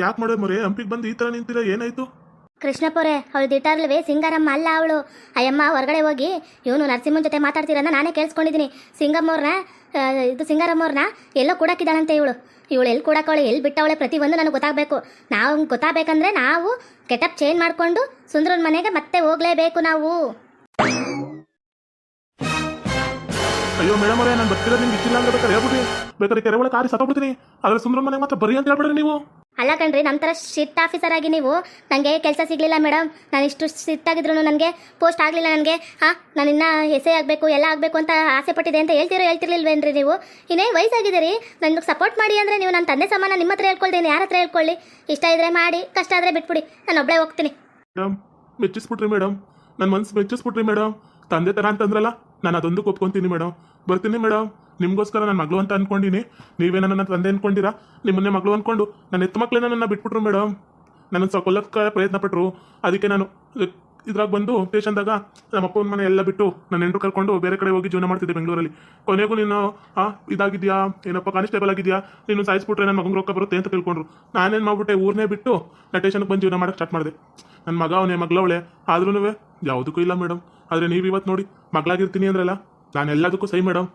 ಯಾಕೆ ಮಾಡೋದು ಮರೆ? ಹಂಪಿಗೆ ಬಂದು ಈ ತರ ನಿಂತಿರ ಏನಾಯ್ತು? ಕೃಷ್ಣಪ್ಪರೇ ಅವಳು ದಿಟ್ಟಾರ್ಲವೇ ಸಿಂಗಾರಮ್ಮ ಅಲ್ಲ ಅವಳು. ಅಯ್ಯಮ್ಮ ಹೊರಗಡೆ ಹೋಗಿ. ಇವನು ನರಸಿಂಹನ ಜೊತೆ ಮಾತಾಡ್ತೀರನ್ನ ನಾನೇ ಕೇಳಿಸ್ಕೊಂಡಿದ್ದೀನಿ ಸಿಂಗಮ್ಮವ್ರನ್ನ ಇದು ಸಿಂಗಾರಮ್ಮವ್ರನ್ನ ಎಲ್ಲೋ ಕೂಡಕ್ಕಿದ್ದಾಳಂತೆ ಇವಳು. ಇವಳು ಎಲ್ಲಿ ಕೂಡಕ್ಕವಳೆ ಎಲ್ಲಿ ಬಿಟ್ಟವಳೆ ಪ್ರತಿಯೊಂದು ನನಗೆ ಗೊತ್ತಾಗಬೇಕು. ನಾವು ಗೊತ್ತಾಗಬೇಕಂದ್ರೆ ನಾವು ಕೆಟಪ್ ಚೇಂಜ್ ಮಾಡಿಕೊಂಡು ಸುಂದ್ರನ ಮನೆಗೆ ಮತ್ತೆ ಹೋಗಲೇಬೇಕು ನಾವು. ಅಯ್ಯೋ ಮೇಡಮ್ ಅವರೇ ನಾನು ಬರ್ತಿರೋದು ನಿಮ್ಗೆ ಇಷ್ಟಿಲ್ಲ ಅಂದ್ರೆ ಬೇಕಾದ್ರೆ ಹೇಳ್ಬಿಡಿ ಬೇಕಾದ್ರೆ ಕೆರೆ ಒಳಗೆ ಕಾರಿ ಸತ್ತೋಗ್ಬಿಡ್ತೀನಿ. ಆದರೆ ಸುಂದರ ಮನೆಗೆ ಮಾತ್ರ ಬರೀ ಅಂತ ಹೇಳ್ಬಿಡ್ರಿ ನೀವು. ಅಲ್ಲ ಕಣ್ರಿ ನಮ್ಮ ಥರ ಶಿಟ್ ಆಫೀಸರ್ ಆಗಿ ನೀವು ನನಗೆ ಕೆಲಸ ಸಿಗಲಿಲ್ಲ ಮೇಡಮ್ ನಾನು ಇಷ್ಟು ಸಿಟ್ಟಾಗಿದ್ರು ನನಗೆ ಪೋಸ್ಟ್ ಆಗಲಿಲ್ಲ ನನಗೆ. ಹಾಂ, ನಾನು ಇನ್ನೂ ಎಸ್ ಆಗಬೇಕು, ಎಲ್ಲ ಆಗಬೇಕು ಅಂತ ಆಸೆ ಪಟ್ಟಿದೆ ಅಂತ ಹೇಳ್ತಿರೋ ಹೇಳ್ತಿರ್ಲಿಲ್ವೇನ್ರಿ ನೀವು? ಇನ್ನೇ ವಯಸ್ಸಾಗಿದ್ದೀರಿ. ನನಗೆ ಸಪೋರ್ಟ್ ಮಾಡಿ ಅಂದರೆ ನೀವು ನನ್ನ ತಂದೆ ಸಮಾನ, ನಿಮ್ಮ ಹತ್ರ ಹೇಳ್ಕೊಳ್ತೀನಿ, ಯಾರ ಹತ್ರ ಹೇಳ್ಕೊಳ್ಳಿ? ಇಷ್ಟ ಇದ್ರೆ ಮಾಡಿ, ಕಷ್ಟ ಆದರೆ ಬಿಟ್ಬಿಡಿ. ನಾನು ಒಬ್ಬಳೇ ಹೋಗ್ತೀನಿ. ಮೆಚ್ಚಿಸ್ಬಿಟ್ರಿ ಮೇಡಮ್ ನನ್ನ ಮನಸ್ಸು ಮೆಚ್ಚಿಸ್ಬಿಟ್ರಿ ಮೇಡಮ್ ತಂದೆ ಥರ ಅಂತಂದ್ರಲ್ಲ? ನಾನು ಅದೊಂದು ಒಪ್ಕೊಂತೀನಿ ಮೇಡಮ್ ಬರ್ತೀನಿ ಮೇಡಮ್ ನಿಮಗೋಸ್ಕರ ನನ್ನ ಮಗಳು ಅಂತ ಅನ್ಕೊಂಡಿನಿ. ನೀವೇ ನನ್ನ ತಂದೆ ಅನ್ಕೊಂಡಿರಾ? ನಿಮ್ಮನ್ನೇ ಮಗಳು ಅನ್ಕೊಂಡು ನನ್ನ ಎತ್ತು ಮಕ್ಕಳನ್ನ ನನ್ನ ಬಿಟ್ಬಿಟ್ರು ಮೇಡಮ್ ನನ್ನ ಸ್ವಲ್ಪ ಕೊಲ್ಲಕ್ಕೆ ಪ್ರಯತ್ನ ಪಟ್ಟರು ಅದಕ್ಕೆ ನಾನು ಇದ್ರಾಗ ಬಂದು ಸ್ಟೇಷನ್ದಾಗ ನಮ್ಮ ಅಪ್ಪನ ಮನೆ ಎಲ್ಲ ಬಿಟ್ಟು ನನ್ನ ಹೆಂಡ್ರು ಕರ್ಕೊಂಡು ಬೇರೆ ಕಡೆ ಹೋಗಿ ಜೀವನ ಮಾಡ್ತಿದ್ದೆ ಬೆಂಗಳೂರಲ್ಲಿ. ಕೊನೆಗೂ ನೀನು, ಆ, ಇದಾಗಿದ್ಯಾ? ಏನಪ್ಪ ಕಾನ್ಸ್ಟೇಬಲ್ ಆಗಿದ್ಯಾ? ನೀನು ಸಾಯಿಸ್ಬಿಟ್ರೆ ನನ್ನ ಮಗನ ರೊಕ್ಕ ಬರುತ್ತೆ ಅಂತ ತಿಳ್ಕೊಂಡ್ರು. ನಾನೇನು ಮಾಡ್ಬಿಟ್ಟೆ ಊರನ್ನೇ ಬಿಟ್ಟು ನಾ ಸ್ಟೇಷನ್ಗೆ ಬಂದು ಜೀವನ ಮಾಡಕ್ಕೆ ಸ್ಟಾರ್ಟ್ ಮಾಡಿದೆ. ನನ್ನ ಮಗ ಅವನೇ, ಮಗಳವಳೆ. ಆದ್ರೂ ಯಾವುದಕ್ಕೂ ಇಲ್ಲ ಮೇಡಮ್ ಆದರೆ ನೀವು ಇವತ್ತು ನೋಡಿ, ಮಗಳಾಗಿರ್ತೀನಿ ಅಂದ್ರಲ್ಲ ನಾನು ಎಲ್ಲದಕ್ಕೂ ಸೈ ಮೇಡಮ್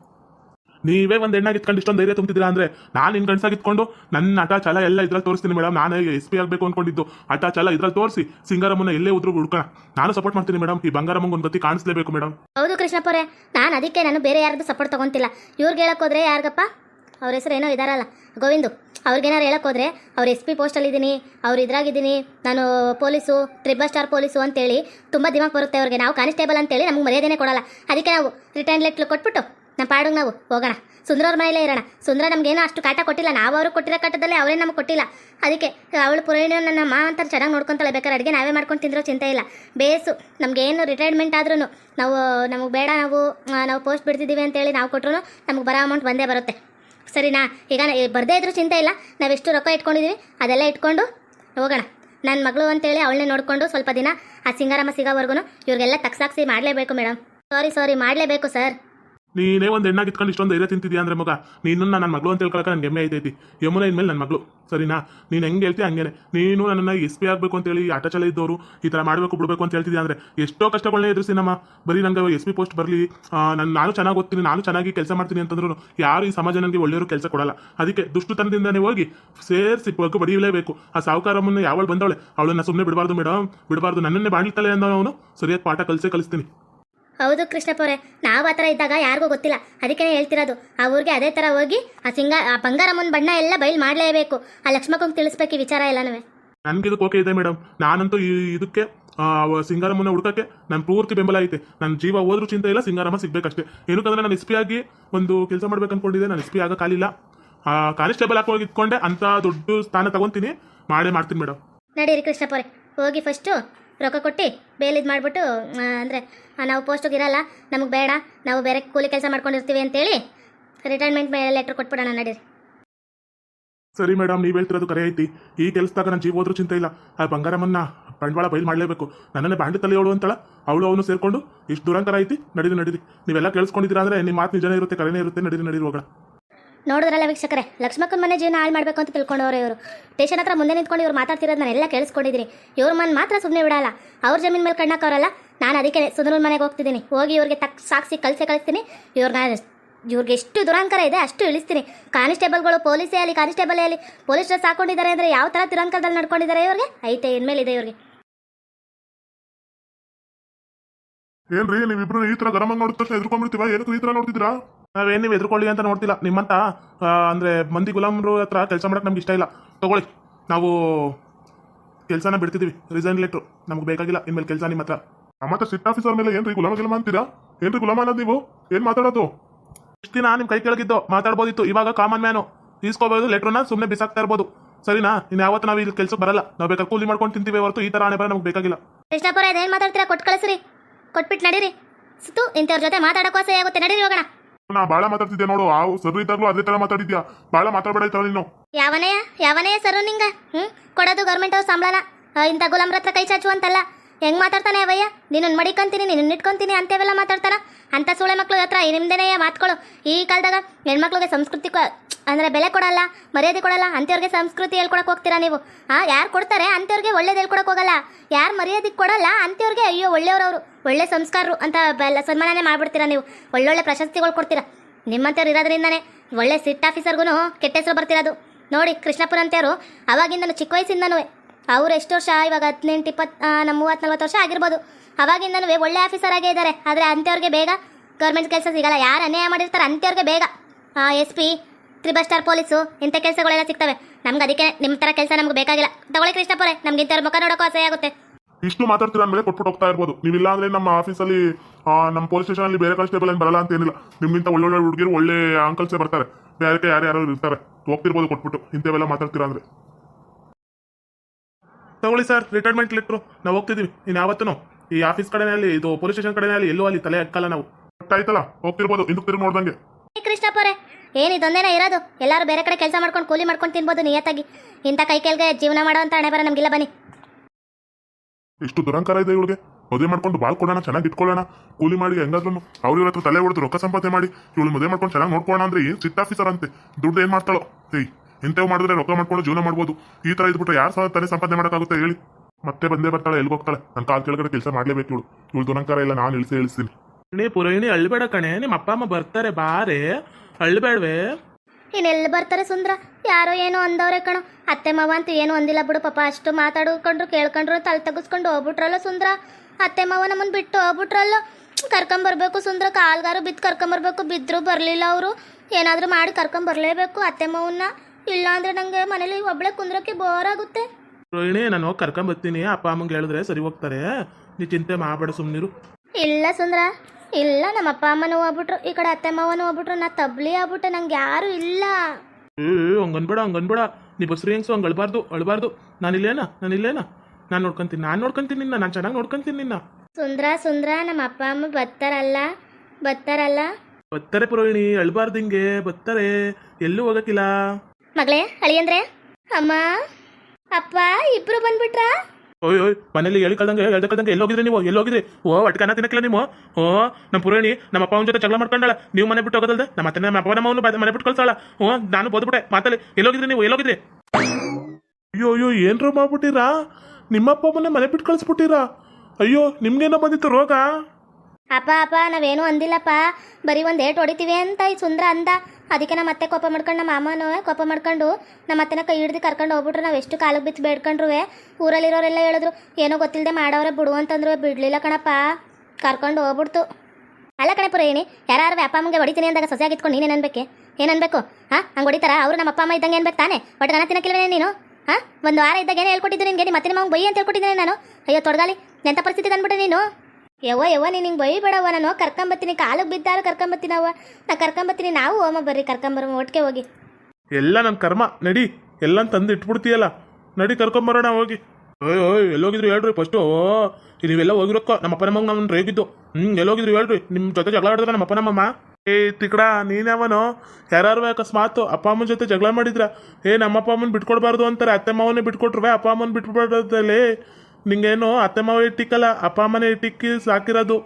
ನೀವೇ ಒಂದು ಹೆಣ್ಣಾಗಿ ಇಟ್ಕೊಂಡು ಇಷ್ಟೊಂದು ಧೈರ್ಯ ತುಂಬ್ತಿದ್ದೀರಾ ಅಂದ್ರೆ ನಾನು ನಿನ್ನ ಗಂಡಸಾಗಿತ್ಕೊಂಡು ನನ್ನ ಆಟ ಛಲ ಎಲ್ಲ ಇದ್ರಲ್ಲಿ ತೋರಿಸ್ತೀನಿ ಮೇಡಮ್. ನಾನು ಎಸ್ ಪಿ ಆಗಬೇಕು ಅನ್ಕೊಂಡಿದ್ದು. ಆಟ ಛಲ ಇದ್ರಲ್ಲಿ ತೋರಿಸಿ ಸಿಂಗಾರಮ್ಮನ ಎಲ್ಲೇ ಉದ್ರು ಹುಡ್ಕೋಣ. ನಾನು ಸಪೋರ್ಟ್ ಮಾಡ್ತೀನಿ ಮೇಡಮ್. ಈ ಬಂಗಾರಮ್ಮಂಗೆ ಒಂದು ಗತಿ ಕಾಣಿಸ್ಲೇಬೇಕು ಮೇಡಮ್. ಹೌದು ಕೃಷ್ಣಪ್ಪರೇ ನಾನು ಅದಕ್ಕೆ ನಾನು ಬೇರೆ ಯಾರ್ದು ಸಪೋರ್ಟ್ ತಗೊಂತಿಲ್ಲ. ಇವ್ರಿಗೆ ಹೇಳಕ್ ಹೋದ್ರೆ ಯಾರಿಗಪ್ಪ? ಅವ್ರ ಹೆಸರು ಏನೋ ಇದಾರಲ್ಲ, ಗೋವಿಂದ. ಅವ್ರಿಗೇನಾರು ಹೇಳಕ್ ಹೋದ್ರೆ ಅವ್ರು ಎಸ್ ಪಿ ಪೋಸ್ಟಲ್ಲಿದ್ದೀನಿ ಅವ್ರು ಇದ್ರಾಗಿದ್ದೀನಿ, ನಾನು ಪೊಲೀಸು ತ್ರಿಬಲ್ ಸ್ಟಾರ್ ಪೊಲೀಸು ಅಂತೇಳಿ ತುಂಬ ದಿಮಾಗ್ ಬರುತ್ತೆ ಅವ್ರಿಗೆ. ನಾವು ಕಾನ್ಸ್ಟೇಬಲ್ ಅಂತೇಳಿ ನಮ್ಗೆ ಮರ್ಯಾದೆನೇ ಕೊಡಲ್ಲ. ಅದಕ್ಕೆ ನಾವು ರಿಟರ್ನ್ ಲೆಟ್ಲು ಕೊಟ್ಬಿಟ್ಟು ನಮ್ಮ ಪಾಡು ನಾವು, ಹೋಗೋಣ. ಸುಂದ್ರವ್ರ ಮನೆಯಲ್ಲೇ ಇರೋಣ. ಸುಂದ್ರ ನಮಗೇನು ಅಷ್ಟು ಕಾಟ ಕೊಟ್ಟಿಲ್ಲ. ನಾವು ಅವರು ಕೊಟ್ಟಿರೋ ಕಾಟದಲ್ಲಿ ಅವರೇ ನಮಗೆ ಕೊಟ್ಟಿಲ್ಲ. ಅದಕ್ಕೆ ಅವಳು ಪುರಾಣಿಯೋ ನನ್ನ ಮಾ ಅಂತ ಚೆನ್ನಾಗಿ ನೋಡ್ಕೊತಾಳೆ. ಬೇಕಾದ್ರೆ ಅಡುಗೆ ನಾವೇ ಮಾಡ್ಕೊಂಡು ತಿಂದರೂ ಚಿಂತೆ ಇಲ್ಲ. ಬೇಸು. ನಮಗೇನು ರಿಟೈರ್ಮೆಂಟ್ ಆದ್ರೂ ನಾವು, ನಮಗೆ ಬೇಡ ನಾವು ನಾವು ಪೋಸ್ಟ್ ಬಿಡ್ತಿದ್ದೀವಿ ಅಂತೇಳಿ ನಾವು ಕೊಟ್ಟರು ನಮಗೆ ಬರೋ ಅಮೌಂಟ್ ಬಂದೇ ಬರುತ್ತೆ. ಸರಿನಾ? ಈಗ ಬರದೇ ಇದ್ರೂ ಚಿಂತೆ ಇಲ್ಲ. ನಾವೆಷ್ಟು ರೊಕ್ಕ ಇಟ್ಕೊಂಡಿದ್ದೀವಿ ಅದೆಲ್ಲ ಇಟ್ಕೊಂಡು ಹೋಗೋಣ. ನನ್ನ ಮಗಳು ಅಂತೇಳಿ ಅವಳನ್ನೇ ನೋಡಿಕೊಂಡು ಸ್ವಲ್ಪ ದಿನ ಆ ಸಿಂಗಾರಮ್ಮ ಸಿಗೋವರೆಗೂ ಇವ್ರಿಗೆಲ್ಲ ತಕ್ಸಾಕ್ಸಿ ಮಾಡಲೇಬೇಕು ಮೇಡಮ್ ಸಾರಿ ಸಾರಿ, ಮಾಡಲೇಬೇಕು ಸರ್. ನೀನೇ ಒಂದು ಹೆಣ್ಣಾಗಿ ಇಟ್ಕೊಂಡು ಇಷ್ಟೊಂದು ಧೈರ್ಯ ತಿಂತಿದ್ಯಾ ಅಂದ್ರೆ ಮಗ? ನೀನು ನನ್ನ ಮಗಳು ಅಂತ ಹೇಳ್ಕೊಳಕ್ಕೆ ನನಗೆ ಹೆಮ್ಮೆ ಐತೈತಿ. ಯಮುನ ಇನ್ಮೇಲೆ ನನ್ನ ಮಗಳು. ಸರಿನಾ? ನೀನು ಹೆಂಗೆ ಹೇಳ್ತೀಯ ಹಂಗೇನೆ. ನೀನು ನನ್ನನ್ನು ಎಸ್ ಪಿ ಆಗಬೇಕು ಅಂತೇಳಿ ಆಟ ಚಲ ಇದ್ದವರು ಈ ಥರ ಮಾಡಬೇಕು, ಬಿಡಬೇಕು ಅಂತ ಹೇಳ್ತಿದ್ಯಾ ಅಂದ್ರೆ? ಎಷ್ಟೋ ಕಷ್ಟಗಳನ್ನ ಎದುರಿಸಿ ನಮ್ಮ ಬರೀ ನಂಗೆ ಎಸ್ ಪಿ ಪೋಸ್ಟ್ ಬರಲಿ ನಾನು ನಾನು ಚೆನ್ನಾಗಿ ಓದ್ತೀನಿ, ನಾನು ಚೆನ್ನಾಗಿ ಕೆಲಸ ಮಾಡ್ತೀನಿ ಅಂತಂದ್ರೂ ಯಾರು ಈ ಸಮಾಜ ನನಗೆ ಒಳ್ಳೆಯವರು ಕೆಲಸ ಕೊಡಲ್ಲ. ಅದಕ್ಕೆ ದುಷ್ಟುತನದಿಂದನೇ ಹೋಗಿ ಸೇರಿಸಿ ಬಡಿಯಲೇಬೇಕು. ಆ ಸಾಹುಕಾರಮ್ಮನ್ನು ಯಾವಳು ಬಂದವಳೆ? ಅವಳನ್ನು ಸುಮ್ಮನೆ ಬಿಡಬಾರ್ದು ಮೇಡಮ್ ಬಿಡಬಾರ್ದು. ನನ್ನನ್ನೇ ಬಾಳ್ತಲೇ ಅಂದ ಅವನು ಸರಿಯಾದ ಪಾಠ ಕಲಿಸೇ ಕಲಿಸ್ತೀನಿ. ಹೌದು ಕೃಷ್ಣಪ್ಪವ್ರೆ ನಾವು ಆ ಥರ ಇದ್ದಾಗ ಯಾರಿಗೂ ಗೊತ್ತಿಲ್ಲ. ಅದಕ್ಕೆ ಹೇಳ್ತಿರೋದು. ಆ ಊರಿಗೆ ಅದೇ ಥರ ಹೋಗಿ ಆ ಸಿಂಗ ಆ ಬಂಗಾರಮ್ಮನ ಬಣ್ಣ ಎಲ್ಲ ಬಯಲು ಮಾಡಲೇಬೇಕು. ಆ ಲಕ್ಷ್ಮಕ್ಕಂಗೆ ತಿಳಿಸ್ಬೇಕು ಈ ವಿಚಾರ ಎಲ್ಲನೂ. ನಮ್ಗೆ ಇದಕ್ಕೆ ಓಕೆ ಇದೆ ಮೇಡಮ್ ನಾನಂತೂ ಈ ಇದಕ್ಕೆ ಆ, ಸಿಂಗಾರಮ್ಮನ ಹುಡುಕಕ್ಕೆ ನನ್ನ ಪೂರ್ತಿ ಬೆಂಬಲ ಐತೆ. ನನ್ನ ಜೀವ ಹೋದ್ರೂ ಚಿಂತೆ ಇಲ್ಲ ಸಿಂಗಾರಮ್ಮ ಸಿಗ್ಬೇಕಷ್ಟೇ. ಏನಕ್ಕಂದ್ರೆ ನಾನು ಎಸ್ ಪಿ ಆಗಿ ಒಂದು ಕೆಲಸ ಮಾಡ್ಬೇಕು ಅನ್ಕೊಂಡಿದ್ದೆ. ನಾನು ಎಸ್ ಪಿ ಆಗಕ್ಕಾಗಲಿಲ್ಲ ಕಾನ್ಸ್ಟೇಬಲ್ ಹಾಕೋಗಿ ಇಟ್ಕೊಂಡೆ ಅಂತ ದೊಡ್ಡ ಸ್ಥಾನ ತಗೊಂತೀನಿ. ಮಾಡೇ ಮಾಡ್ತೀನಿ ಮೇಡಮ್ ನಡೀರಿ ಕೃಷ್ಣಪ್ಪ ಹೋಗಿ ಫಸ್ಟು ರೊಕ್ಕ ಕೊಟ್ಟು ಬೇಲ್ ಇದು ಮಾಡಿಬಿಟ್ಟು ಅಂದರೆ ನಾವು ಪೋಸ್ಟಿಗೆ ಇರಲ್ಲ, ನಮಗೆ ಬೇಡ, ನಾವು ಬೇರೆ ಕೂಲಿ ಕೆಲಸ ಮಾಡ್ಕೊಂಡಿರ್ತೀವಿ ಅಂತೇಳಿ ರಿಟೈರ್ಮೆಂಟ್ ಮೇಲೆ ಲೆಟ್ರ್ ಕೊಟ್ಬಿಡೋಣ ನಡೀರಿ. ಸರಿ ಮೇಡಮ್ ನೀವು ಹೇಳ್ತಿರೋದು ಕರೆ ಐತಿ. ಈ ಕೆಲಸದಾಗ ನನ್ನ ಜೀವ ಹೋದ್ರೂ ಚಿಂತೆ ಇಲ್ಲ. ಆ ಬಂಗಾರಮ್ಮನ್ನ ಬಂಡವಾಳ ಬಯಲು ಮಾಡಲೇಬೇಕು. ನನ್ನನ್ನು ಬಾಂಡಿ ತಲೆ ಅವಳು ಅಂತಳ. ಅವಳು ಅವನು ಸೇರಿಕೊಂಡು ಇಷ್ಟು ದುರಂತರ ಐತಿ, ನಡೀರಿ ನಡೀರಿ. ನೀವೆಲ್ಲ ಕೇಳಿಸ್ಕೊಂಡಿದ್ದೀರಾ ಅಂದರೆ ನಿಮ್ಮ ಮಾತು ನಿಜನೇ ಇರುತ್ತೆ, ಕರೆನೇ ಇರುತ್ತೆ, ನಡೀರಿ ನಡೀರಿ ಹೋಗೋಣ ನೋಡಿದ್ರಲ್ಲ ವೀಕ್ಷಕರೇ. ಲಕ್ಷ್ಮಕ್ಕನ ಮನೆ ಜೀವನ ಹಾಳು ಮಾಡಬೇಕು ಅಂತ ತಿಳ್ಕೊಂಡವ್ರೆ ಇವರು. ಸ್ಟೇಷನ್ ಹತ್ರ ಮುಂದೆ ನಿಂತ್ಕೊಂಡು ಇವ್ರು ಮಾತಾಡ್ತಿರೋದು ನಾನು ಎಲ್ಲ ಕೇಳಿಸ್ಕೊಂಡಿದ್ದೀನಿ ಇವ್ರ ಮನೆ ಮಾತ್ರ ಸುಮ್ಮನೆ ಬಿಡಲ್ಲ. ಅವ್ರ ಜಮೀನ್ ಮೇಲೆ ಕಣ್ಣಾಕವ್ರಲ್ಲ ನಾನು ಅದಕ್ಕೆ ಸುಂದರನ ಮನೆಗೆ ಹೋಗ್ತಿದ್ದೀನಿ ಹೋಗಿ ಇವ್ರಿಗೆ ತಕ್ ಸಾಕ್ಷಿ ಕಲಿಸೇ ಕಳಿಸ್ತೀನಿ. ಇವ್ರನ್ನ ಇವ್ರಿಗೆ ಎಷ್ಟು ದುರಾಂಕರ ಇದೆ ಅಷ್ಟು ಇಳಿಸ್ತೀನಿ. ಕಾನಿಸ್ಟೇಬಲ್ಗಳು ಪೊಲೀಸೇ ಅಲ್ಲಿ, ಕಾನಿಸ್ಟೇಬಲ್ ಅಲ್ಲಿ. ಪೊಲೀಸ್ ಡ್ರೆಸ್ ಹಾಕೊಂಡಿದ್ದಾರೆ ಅಂದರೆ ಯಾವ ಥರ ದುರಾಂಕರದಲ್ಲಿ ನಡ್ಕೊಂಡಿದ್ದಾರೆ ಇವ್ರಿಗೆ? ಐತೆ, ಇನ್ಮೇಲೆ ಇದೆ ಇವ್ರಿಗೆ. ಏನ್ರಿ ನೀವಿಬ್ರು ಈ ತರ ಗರಮ ನೋಡಿದ ತಕ್ಷಣ ಎದ್ಕೊಂಡ್ಬಿಡ್ತೀವ ಏನಕ್ಕೂ ಈ ತರ ನೋಡ್ತಿದ್ರಾ ನಾವೇನ್ ನೀವು ಎದ್ಕೊಳ್ಳಿ ಅಂತ ನೋಡ್ತಿಲ್ಲ. ನಿಮ್ಮಂತ ಅಂದ್ರೆ ಮಂದಿ ಗುಲಾಮರು ಹತ್ರ ಕೆಲಸ ಮಾಡಕ್ ನಮ್ಗೆ ಇಷ್ಟ ಇಲ್ಲ. ತಗೊಳ್ಳಿ. ನಾವು ಕೆಲಸನ ಬಿಡ್ತಿದೀವಿ. ರಿಸೈನ್ ಲೆಟ್ರು ನಮ್ಗೆ ಬೇಕಾಗಿಲ್ಲ. ಇನ್ಮೇಲೆ ಕೆಲಸ ನಿಮ್ಮ ಹತ್ರ ಮತ್ತೆ ಸಿಟ್ ಆಫೀಸರ್ ಮೇಲೆ ಏನ್ರಿ ಗುಲಾಮ ಗಿಲಾಮ ಅಂತೀರಾ? ಏನ್ರಿ ಗುಲಾಮ ಅನ್ನೋದು ನೀವು? ಏನ್ ಮಾತಾಡೋದು? ಇಷ್ಟು ದಿನ ನಿಮ್ ಕೈ ಕೆಳಗಿದ್ದು, ಮಾತಾಡ್ಬೋದಿತ್ತು. ಇವಾಗ ಕಾಮನ್ ಮ್ಯಾನು ಇಸ್ಕೋಬಹುದು ಲೆಟ್ರನ್ನ ಸುಮ್ಮನೆ ಬಿಸಾಕ್ತಾ ಇರ್ಬೋದು. ಸರಿನಾ? ಇನ್ ಯಾವತ್ತು ನಾವು ಇಲ್ಲಿ ಕೆಲ್ಸಕ್ಕೆ ಬರಲ್ಲ. ನಾವು ಬೇಕಾದ್ರೆ ಕೂಲಿ ಮಾಡ್ಕೊಂಡು ತಿಂತೀವಿ ಹೊರತು ಈ ತರ ಹಣೆ ಬರ ನಮ್ಗೆ ಬೇಕಾಗಿಲ್ಲ. ಕೃಷ್ಣಪುರ ಏನ್ ಮಾತಾಡ್ತೀರಾ? ಕೊಟ್ಟು ಕಳಿಸ್ರಿ. ಕೊಟ್ಬಿಟ್ಟು ನಡೀರಿ. ಸುತ್ತು ಇಂಥವ್ರ ಜೊತೆ ಮಾತಾಡೋಕೆ ಆಸೆ ಆಗುತ್ತೆ. ನಡೀರಿ ಹೋಗೋಣ. ನಾ ಬಾಳ ಮಾತಾಡ್ತಿದ್ದೆ ನೋಡು. ಆ ಸರ್ ಇದ್ದಾಗ್ಲೂ ಅದೇ ತರ ಮಾತಾಡಿದ್ಯಾ. ಬಾಳ ಮಾತಾಡಬೇಡ ಇತ್ತಾವ ನೀನು. ಯಾವನೆಯ ಯಾವನೇ ಸರು ನಿಂಗ? ಹ್ಮ್? ಕೊಡೋದು ಗೌರ್ಮೆಂಟ್ ಅವ್ರ ಸಂಬಳನ. ಆ, ಇಂಥ ಗುಲಾಮ್ರ ಹತ್ರ ಕೈ ಚಾಚು ಅಂತಲ್ಲ. ಹೆಂಗ್ ಮಾತಾಡ್ತಾನೆ ಅವಯ್ಯ? ನೀನು ಮಡಿಕೊಂತೀನಿ ನೀನು ಇಟ್ಕೊಂತೀನಿ ಅಂತೇವೆಲ್ಲ ಮಾತಾಡ್ತಾರ ಅಂತ ಸೂಳೆ ಮಕ್ಳ ಹತ್ರ ನಿಮ್ದೇನೆಯ ಮಾತುಗಳು ಈ ಕಾಲದಾಗ ಹೆಣ್ಮಕ್ಳಿಗೆ ಸಂಸ್ಕೃತಿ ಅಂದ್ರೆ ಬೆಲೆ ಕೊಡಲ್ಲ ಮರ್ಯಾದೆ ಕೊಡಲ್ಲ ಅಂಥವ್ರಿಗೆ ಸಂಸ್ಕೃತಿ ಹೇಳ್ಕೊಡಕ್ ಹೋಗ್ತೀರಾ ನೀವು? ಆ ಯಾರು ಕೊಡ್ತಾರೆ ಅಂಥವ್ರಿಗೆ ಒಳ್ಳೇದು ಹೇಳ್ಕೊಡಕ್ ಹೋಗಲ್ಲ. ಯಾರು ಮರ್ಯಾದೆ ಕೊಡಲ್ಲ ಅಂಥವ್ರಿಗೆ ಅಯ್ಯೋ ಒಳ್ಳೆಯವ್ರವರು. ಒಳ್ಳೆ ಸಂಸ್ಕಾರರು ಅಂತ ಎಲ್ಲ ಸನ್ಮಾನನೇ ಮಾಡ್ಬಿಡ್ತೀರಾ ನೀವು? ಒಳ್ಳೊಳ್ಳೆ ಪ್ರಶಸ್ತಿಗಳು ಕೊಡ್ತೀರಾ? ನಿಮ್ಮಂಥವ್ರು ಇರೋದ್ರಿಂದನೇ ಒಳ್ಳೆ ಸಿಟ್ ಆಫೀಸರ್ಗೂ ಕೆಟ್ಟ ಹೆಸರು ಬರ್ತಿರೋದು ನೋಡಿ ಕೃಷ್ಣಪ್ಪನ ಅಂತೇವರು ಅವಾಗಿಂದನು ಚಿಕ್ಕ ವಯಸ್ಸಿಂದನೂ ಅವ್ರು ಎಷ್ಟು ವರ್ಷ? ಇವಾಗ ಹದಿನೆಂಟು ಇಪ್ಪತ್ತು ಮೂವತ್ತು ನಲ್ವತ್ತು ವರ್ಷ ಆಗಿರ್ಬೋದು. ಅವಾಗಿಂದನೂ ಒಳ್ಳೆ ಆಫೀಸರ್ ಆಗೇ ಇದ್ದಾರೆ. ಆದರೆ ಅಂಥವ್ರಿಗೆ ಬೇಗ ಗೌರ್ಮೆಂಟ್ ಕೆಲಸ ಸಿಗಲ್ಲ. ಯಾರು ಅನ್ಯಾಯ ಮಾಡಿರ್ತಾರೆ ಅಂಥವ್ರಿಗೆ ಬೇಗ. S P triple star police ಇಂಥ ಕೆಲಸಗಳೆಲ್ಲ ಸಿಗ್ತವೆ. ನಮ್ಗೆ ಅದಕ್ಕೆ ನಿಮ್ಮ ಥರ ಕೆಲಸ ನಮ್ಗೆ ಬೇಕಾಗಿಲ್ಲ. ತಗೊಳ್ಳಿ ಕೃಷ್ಣಪ್ಪರೇ, ನಮ್ಗೆ ಇಂಥವ್ರ ಮುಖ ನೋಡೋಕ್ಕೂ ಆಸೆ ಆಗುತ್ತೆ. ಇಷ್ಟು ಮಾತಾಡ್ತೀರ ಅಂದ್ಮೇಲೆ ಕೊಟ್ಬಿಟ್ಟು ಹೋಗ್ತಾ ಇರ್ಬೋದು. ನೀವಿಲ್ಲ ಅಂದ್ರೆ ನಮ್ಮ ಆಫೀಸಲ್ಲಿ ನಮ್ಮ ಪೊಲೀಸ್ ಸ್ಟೇಷನ್ ಅಲ್ಲಿ ಬೇರೆ ಕಾನ್ಸ್ಟೇಬಲ್ ಏನು ಬರಲ್ಲ ಅಂತ ಏನಿಲ್ಲ ನಿಮ್ಗಿಂತ ಒಳ್ಳೊಳ್ಳೆ ಹುಡುಗಿರು, ಒಳ್ಳೆ ಅಂಕಲ್ಸೇ ಬರ್ತಾರೆ. ಬೇರೆ ಯಾರ್ಯಾರು ಇರ್ತಾರೆ. ಹೋಗ್ತಿರ್ಬೋದು ಕೊಟ್ಬಿಟ್ಟು. ಇಂಥವೆಲ್ಲ ಮಾತಾಡ್ತೀರಾ ಅಂದ್ರೆ. ತಗೊಳ್ಳಿ ಸರ್ ರಿಟೈರ್ಮೆಂಟ್ ಲೆಟ್ರು ನಾವು ಹೋಗ್ತಿದ್ದೀವಿ ಇನ್ನು ಯಾವತ್ತೂ ಈ ಆಫೀಸ್ ಕಡೆನಲ್ಲಿ ಇದು ಪೊಲೀಸ್ ಸ್ಟೇಷನ್ ಕಡೆನಲ್ಲಿ ಎಲ್ಲೋ ಅಲ್ಲಿ ತಲೆ ಹಾಕಲ್ಲ ನಾವು. ಆಯ್ತಲ್ಲ? ಹೋಗ್ತಿರ್ಬೋದು. ಹಿಂದಕ್ಕೆ ತಿರು ನೋಡ್ದಂಗೆ. ಕೃಷ್ಣಪ್ಪರೇ ಏನು ಇದೊಂದೇನ ಇರೋದು? ಎಲ್ಲರೂ ಬೇರೆ ಕಡೆ ಕೆಲಸ ಮಾಡ್ಕೊಂಡು, ಕೂಲಿ ಮಾಡ್ಕೊಂಡು ತಿನ್ಬೋದು ನಿಯತ್ತಾಗಿ. ಇಂಥ ಕೈ ಜೀವನ ಅಂತ ಹಣೆ ಬರ ನಮಗಿಲ್ಲ ಬನ್ನಿ. ಎಷ್ಟು ದುರಂಕಾರ ಇದೆ ಇವಳಿಗೆ? ಮದುವೆ ಮಾಡ್ಕೊಂಡು ಬಾಳ್ ಕೊಡೋಣ, ಚೆನ್ನಾಗಿ ಇಟ್ಕೊಳ್ಳೋಣ. ಕೂಲಿ ಮಾಡಿ ಹೆಂಗಾದ್ರು ಅವ್ರ ಹತ್ರ ತಲೆ ಹೊಡೆದು ರೊಕ್ಕ ಸಂಪಾದನೆ ಮಾಡಿ ಇವಳು ಮದುವೆ ಮಾಡ್ಕೊಂಡು ಚೆನ್ನಾಗಿ ನೋಡ್ಕೊಳ್ಳೋಣ ಅಂದ್ರೆ ಏನು ಸಿಟ್ ಆಫೀಸರ್ ಅಂತೆ. ದುಡ್ಡು ಏನ್ ಮಾಡ್ತಾಳೋ? ಏಯ್, ಇಂಥವು ಮಾಡಿದ್ರೆ ರೊಕ್ಕ ಮಾಡ್ಕೊಂಡು ಜೀವನ ಮಾಡ್ಬೋದು. ಈ ತರ ಇದ್ಬಿಟ್ರೆ ಯಾರು ಸಹ ತಲೆ ಸಂಪಾದನೆ ಮಾಡೋಕ್ಕಾಗುತ್ತೆ ಹೇಳಿ. ಮತ್ತೆ ಬಂದೇ ಬರ್ತಾಳೆ ಹೋಗ್ತಾಳೆ? ನನ್ನ ಕಾಲ್ ಕೆಳಗಡೆ ಕೆಲಸ ಮಾಡ್ಲೇಬೇಕು ಇವಳು. ಇವಳು ದುರಂಕಾರ ಇಲ್ಲ, ನಾನು ಇಳಿಸಿ, ಇಳಿಸ್ತೀನಿ. ಪುರೋಹಿಣಿ, ಅಳ್ಬೇಡ ಕಣೆ. ನಿಮ್ಮ ಅಪ್ಪ, ಅಮ್ಮ ಬರ್ತಾರೆ, ಬಾರೆ. ಅಳ್ಬೇಡ್ವೆ. ಇನ್ನೆಲ್ಲಿ ಬರ್ತಾರೆ ಸುಂದ್ರ? ಯಾರೋ ಏನೋ ಅಂದವ್ರೆ ಕಣೋ. ಅತ್ತೆ ಮಾವ ಅಂತ ಏನು ಅಂದಿಲ್ಲ ಬಿಡು ಪಾಪ. ಅಷ್ಟು ಮಾತಾಡ್ಕೊಂಡ್ರು ಕೇಳ್ಕೊಂಡ್ರು ತಲೆ ತೆಗಿಸ್ಕೊಂಡು ಹೋಗ್ಬಿಟ್ರಲ್ಲ ಸುಂದ್ರ? ಅತ್ತೆ ಮಾವ ನಮ್ಮನ್ನು ಬಿಟ್ಟು ಹೋಗ್ಬಿಟ್ರಲ್ಲ. ಕರ್ಕೊಂಬರ್ಬೇಕು ಸುಂದ್ರ. ಕಾಲ್ಗಾರು ಬಿದ್ದು ಕರ್ಕೊಂಬರ್ಬೇಕು ಬಿದ್ದರು ಬರಲಿಲ್ಲ ಅವರು. ಏನಾದರೂ ಮಾಡಿ ಕರ್ಕೊಂಬರ್ಲೇಬೇಕು ಅತ್ತೆ ಮಾವನ್ನ. ಇಲ್ಲ ಅಂದರೆ ನನಗೆ ಮನೇಲಿ ಒಬ್ಳೆ ಕುಂದ್ರಕ್ಕೆ ಬೋರ್ ಆಗುತ್ತೆ. ರೋಹಿಣಿ ನಾನು ಹೋಗಿ ಕರ್ಕೊಂಬರ್ತೀನಿ ಅಪ್ಪ ಅಮ್ಮಂಗೆ ಹೇಳಿದ್ರೆ ಸರಿ ಹೋಗ್ತಾರೆ. ನೀ ಚಿಂತೆ ಮಾಡಬೇಡ ಸುಮ್ಮನಿರು ಇಲ್ಲ ಸುಂದ್ರ. ಇಲ್ಲ ನಮ್ಮ ಅಪ್ಪ ಅಮ್ಮನೂ ಹೋಗ್ಬಿಟ್ರು ಈ ಕಡೆ ಅತ್ತೆ ಮಾವನೂ ಹೋಗ್ಬಿಟ್ರು ನಾ ತಬ್ಲಿ ಆಗ್ಬಿಟ್ಟೆ ನಂಗೆ ಯಾರು ಇಲ್ಲ. ಏ ಹಂಗನ್ಬೇಡ ಹಂಗನ್ಬೇಡ. ನೀ ಬಸ್ರಿ ಹೆಂಗ್ಸು ಹಂಗೆ ಅಳ್ಬಾರ್ದು ಅಳ್ಬಾರ್ದು. ನಾನು ಇಲ್ಲೇನಾ ನಾನು ಇಲ್ಲೇನಾ ನಾನು ನೋಡ್ಕೊಂತೀನಿ ನಾನು ನೋಡ್ಕೊಂತೀನಿ ನಿನ್ನ ನಾನು ಚೆನ್ನಾಗಿ ನೋಡ್ಕೊಂತೀನಿ ನಿನ್ನ. ಸುಂದ್ರ ಸುಂದ್ರ ನಮ್ಮ ಅಪ್ಪ ಅಮ್ಮ ಬರ್ತಾರಲ್ಲ ಬರ್ತಾರಲ್ಲ? ಬತ್ತಾರೆ ಪುರೋಹಿಣಿ ಅಳ್ಬಾರ್ದು ಹಿಂಗೆ ಬತ್ತಾರೆ ಎಲ್ಲೂ ಹೋಗಕ್ಕಿಲ್ಲ. ಮಗಳೇ ಅಳಿಯಂದ್ರೆ? ಅಮ್ಮ ಅಪ್ಪ ಇಬ್ರು ಬಂದ್ಬಿಟ್ರಾ? ಓಯ್ ಓಯ್, ಮನೇಲಿ ಹೇಳಿ ಕಳ್ದಂಗೆ ಹೇಳ್ದ ಕಳ್ದಂಗೆ ಎಲ್ಲೋಗಿದ್ರಿ ನೀವು ಎಲ್ಲೋಗಿದ್ರಿ ಓ, ಅಟ್ಕನ ತಿನ್ನಕ್ಕಿಲ್ಲ ನೀವು? ಓ ನಮ್ಮ ಪುರಾಣಿ ನಮ್ಮ ಅಪ್ಪ ಜೊತೆ ಜಗಳ ಮಾಡ್ಕೊಂಡಾಳ. ನೀವು ಮನೆ ಬಿಟ್ಟು ಹೋಗೋದಲ್ದೆ? ನಮ್ಮ ಅತ್ತೆ ನಮ್ಮ ಅಪ್ಪ ನಮ್ಮವನು ಮನೆ ಬಿಟ್ಟು ಕಳ್ಸಾಳ. ಓ, ನಾನು ಬೋದ್ಬಿಟ್ಟೆ. ಮಾತಲ್ಲಿ ಎಲ್ಲೋಗಿದ್ರಿ ನೀವು? ಎಲ್ಲೋಗಿದ್ರಿ ಅಯ್ಯೋ ಅಯ್ಯೋ, ಏನ್ರ ಮಾಡ್ಬಿಟ್ಟಿರಾ? ನಿಮ್ಮಪ್ಪ ಅಮ್ಮನ ಮನೆ ಬಿಟ್ಟು ಕಳಿಸ್ಬಿಟ್ಟಿರಾ? ಅಯ್ಯೋ, ನಿಮ್ಗೇನೋ ಬಂದಿತ್ತು ರೋಗ? ಅಪ್ಪ ಅಪ್ಪ, ನಾವೇನು ಅಂದಿಲ್ಲಪ್ಪ. ಬರೀ ಒಂದು ಏಟ್ ಹೊಡಿತೀವಿ ಅಂತ ಈ ಸುಂದ್ರ ಅಂದ. ಅದಕ್ಕೆ ನಮ್ಮ ಮತ್ತೆ ಕೋಪ ಮಾಡ್ಕೊಂಡು ನಮ್ಮ ಮಾಮನೂ ಕೋಪ ಮಾಡ್ಕೊಂಡು ನಮ್ಮ ಅತ್ತೆನ ಕೈ ಹಿಡ್ದು ಕರ್ಕೊಂಡು ಹೋಗ್ಬಿಟ್ರು. ನಾವು ಎಷ್ಟು ಕಾಲಕ್ಕೆ ಬಿತ್ತು ಬೇಡ್ಕೊಂಡ್ರು ಊರಲ್ಲಿರೋರೆಲ್ಲ ಹೇಳಿದ್ರು, ಏನೋ ಗೊತ್ತಿಲ್ಲದೆ ಮಾಡೋರೆ ಬಿಡು ಅಂತಂದ್ರು. ಬಿಡ್ಲಿಲ್ಲ ಕಣಪ್ಪ. ಕರ್ಕೊಂಡು ಹೋಗ್ಬಿಡ್ತು. ಅಲ್ಲ ಕಣಪುರ ಏನಿ ಯಾರು ಅಪ್ಪ ಅಮ್ಮಗೆ ಹೊಡಿತೀನಿ ಅಂದಾಗ ಸೊಸೆ ಆಗಿತ್ಕೊಂಡು ನೀನೇನು ಅನ್ಬೇಕು ಏನು ಅನ್ಬೇಕು? ಹಾಂ? ಹಂಗೆ ಹೊಡಿತಾರ? ಅವರು ನಮ್ಮ ಅಪ್ಪ ಅಮ್ಮ ಇದ್ದಂಗೆ ಅನ್ಬೇಕು ತಾನೆ? ಬಟ್ ನಾನು ತಿನ್ನಕ್ಕಿಲ್ವೇನೆ ನೀನು? ಹಾಂ? ಒಂದು ವಾರ ಇದ್ದಾಗ ಏನು ಹೇಳ್ಕೊಟ್ಟಿದ್ದು ನಿನಗೆ. ನಿಮ್ಮ ಮತ್ತೆ ಮಗ ಬೈ ಅಂತ ಹೇಳ್ಕೊಟ್ಟಿದ್ದೀನಿ ನಾನು. ಅಯ್ಯೋ ತೊಡಗಾಲಿ ಎಂಥ ಪರಿಸ್ಥಿತಿ ತಂದ್ಬಿಟ್ಟೆ ನೀನು? ಯವ್ವ ಯವ್ವ ನೀನು ಬೈ ಬೇಡವ ನಾನು ಕರ್ಕೊಂಬತ್ತೀನಿ ಕಾಲಿಗೆ ಬಿದ್ದಾರು ಕರ್ಕೊಂಬತ್ತೀನವ್ವ. ನಾ ಕರ್ಕೊಂಬತ್ತೀನಿ, ನಾವು ಹೋಮ ಬರ್ರಿ ಕರ್ಕೊಂಬರ ಒಟ್ಟಿಗೆ ಹೋಗಿ. ಎಲ್ಲ ನನ್ನ ಕರ್ಮ, ನಡಿ. ಎಲ್ಲ ತಂದು ಇಟ್ಬಿಡ್ತೀಯಲ್ಲ, ನಡಿ ಕರ್ಕೊಂಬರೋಣ, ಹೋಗಿ. ಓಯ್ ಓಯ್, ಎಲ್ಲೋಗಿದ್ರು ಹೇಳ್ರಿ ಫಸ್ಟ್ ನೀವೆಲ್ಲ ಹೋಗಿರೋಕ್ಕ ನಮ್ಮ ಅಪ್ಪ ನಮ್ಮಂಗೆ ನಮ್ಮ ರೇಗಿದ್ದು. ಹ್ಞೂ ಎಲ್ಲೋಗಿದ್ರು ಹೇಳ್ರಿ ನಿಮ್ಮ ಜೊತೆ ಜಗಳ ಆಡಿದ್ರ ನಮ್ಮ ಅಪ್ಪ ನಮ್ಮಮ್ಮ ಏ ತಿಕ್ಕಡ ನೀನವನು ಯಾರು ಅಕಸ್ಮಾತು ಅಪ್ಪ ಅಮ್ಮನ ಜೊತೆ ಜಗಳ ಮಾಡಿದ್ರ? ಏ, ನಮ್ಮ ಅಪ್ಪ ಅಮ್ಮನ ಬಿಟ್ಕೊಡ್ಬಾರ್ದು ಅಂತಾರೆ, ಅತ್ತೆ ಮಾವನೇ ಬಿಟ್ಕೊಟ್ರುವೆ ಅಪ್ಪ ಅಮ್ಮನ ಬಿಟ್ಬಿಡೋದಲ್ಲಿ ನಿಂಗೇನು ಅತ್ತೆ ಮಾವ ಇಟ್ಟಿಕ್ಕಲ್ಲ ಅಪ್ಪ ಅಮ್ಮನೇ ಇಟ್ಟಿಕ್ಕಿ ಸಾಕಿರೋದು.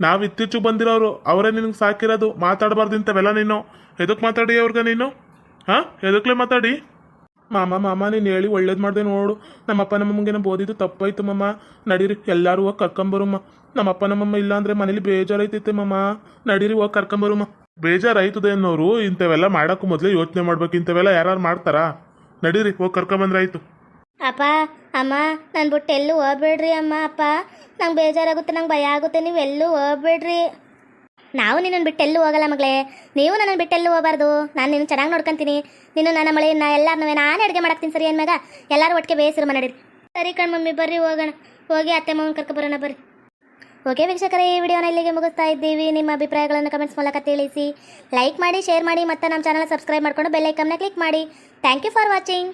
ನಾವು ಇತ್ತೀಚೆಗೆ ಬಂದಿರೋರು, ಅವರೇ ನಿನಗೆ ಸಾಕಿರೋದು. ಮಾತಾಡಬಾರ್ದು ಇಂಥವೆಲ್ಲ ನೀನು. ಎದಕ್ಕೆ ಮಾತಾಡಿ ಅವ್ರಿಗೆ ನೀನು? ಹಾಂ? ಎದಕ್ಲೆ ಮಾತಾಡಿ? ಮಾಮ ಮಾಮ, ನೀನು ಹೇಳಿ ಒಳ್ಳೇದು ಮಾಡಿದೆ ನೋಡು. ನಮ್ಮಪ್ಪ ನಮ್ಮಮ್ಮಂಗೆ ಓದಿದ್ದು ತಪ್ಪಾಯ್ತು ಮಮ್ಮ ನಡೀರಿ, ಎಲ್ಲರೂ ಹೋಗಿ ಕರ್ಕೊಂಬರಮ್ಮ ನಮ್ಮಪ್ಪ ನಮ್ಮಮ್ಮ ಇಲ್ಲ ಅಂದರೆ ಮನೇಲಿ ಬೇಜಾರೈತೈತೆ ಮಮ್ಮ ನಡೀರಿ, ಹೋಗಿ ಕರ್ಕೊಂಬರುಮ್ಮ ಬೇಜಾರಾಯ್ತದೆ ಅನ್ನೋರು ಇಂಥವೆಲ್ಲ ಮಾಡೋಕ್ಕೂ ಮೊದಲೇ ಯೋಚನೆ ಮಾಡ್ಬೇಕು. ಇಂಥವೆಲ್ಲ ಯಾರು ಮಾಡ್ತಾರಾ? ನಡೀರಿ, ಹೋಗಿ ಕರ್ಕೊಂಬಂದ್ರಾಯ್ತು ಅಪ್ಪ, ಅಮ್ಮ, ನಾನು ಬಿಟ್ಟು ಎಲ್ಲೂ ಹೋಗ್ಬೇಡ್ರಿ ಅಮ್ಮ, ಅಪ್ಪ. ನಂಗೆ ಬೇಜಾರಾಗುತ್ತೆ, ನಂಗೆ ಭಯ ಆಗುತ್ತೆ, ನೀವು ಎಲ್ಲೂ ಹೋಗ್ಬೇಡ್ರಿ. ನಾವು ನಿನ್ನನ್ನು ಬಿಟ್ಟು ಎಲ್ಲೂ ಹೋಗಲ್ಲ ಮಗಳೇ. ನೀವು ನನ್ನನ್ನು ಬಿಟ್ಟು ಎಲ್ಲೂ ಹೋಗಬಾರ್ದು. ನಾನು ನಿನ್ನ ಚೆನ್ನಾಗಿ ನೋಡ್ಕೊಂತೀನಿ. ನೀನು ನನ್ನ ಮಳೆಯನ್ನ ಎಲ್ಲರನ್ನೂ ನಾನೇ ಅಡುಗೆ ಮಾಡಾಕ್ತೀನಿ ಸರಿ ಏನ್ಮಾಗ ಎಲ್ಲರೂ ಒಟ್ಟಿಗೆ ಬೇಯಿಸಿರು ನಡೀರಿ. ಸರಿ ಕಣ್ ಮಮ್ಮಿ, ಬರ್ರಿ ಹೋಗೋಣ. ಹೋಗಿ ಅತ್ತೆ ಮಾವನ ಕರ್ಕೊಬರೋಣ ಬರ್ರಿ. ಓಕೆ ವೀಕ್ಷಕರೇ, ಈ ವಿಡಿಯೋನ ಇಲ್ಲಿಗೆ ಮುಗಿಸ್ತಾ ಇದ್ದೀವಿ. ನಿಮ್ಮ ಅಭಿಪ್ರಾಯಗಳನ್ನು ಕಮೆಂಟ್ಸ್ ಮೂಲಕ ತಿಳಿಸಿ. ಲೈಕ್ ಮಾಡಿ ಶೇರ್ ಮಾಡಿ, ಮತ್ತು ನಮ್ಮ ಚಾನಲ್ ಸಬ್ಸ್ಕ್ರೈಬ್ ಮಾಡ್ಕೊಂಡು ಬೆಲ್ ಐಕನ್ನ ಕ್ಲಿಕ್ ಮಾಡಿ. Thank you for watching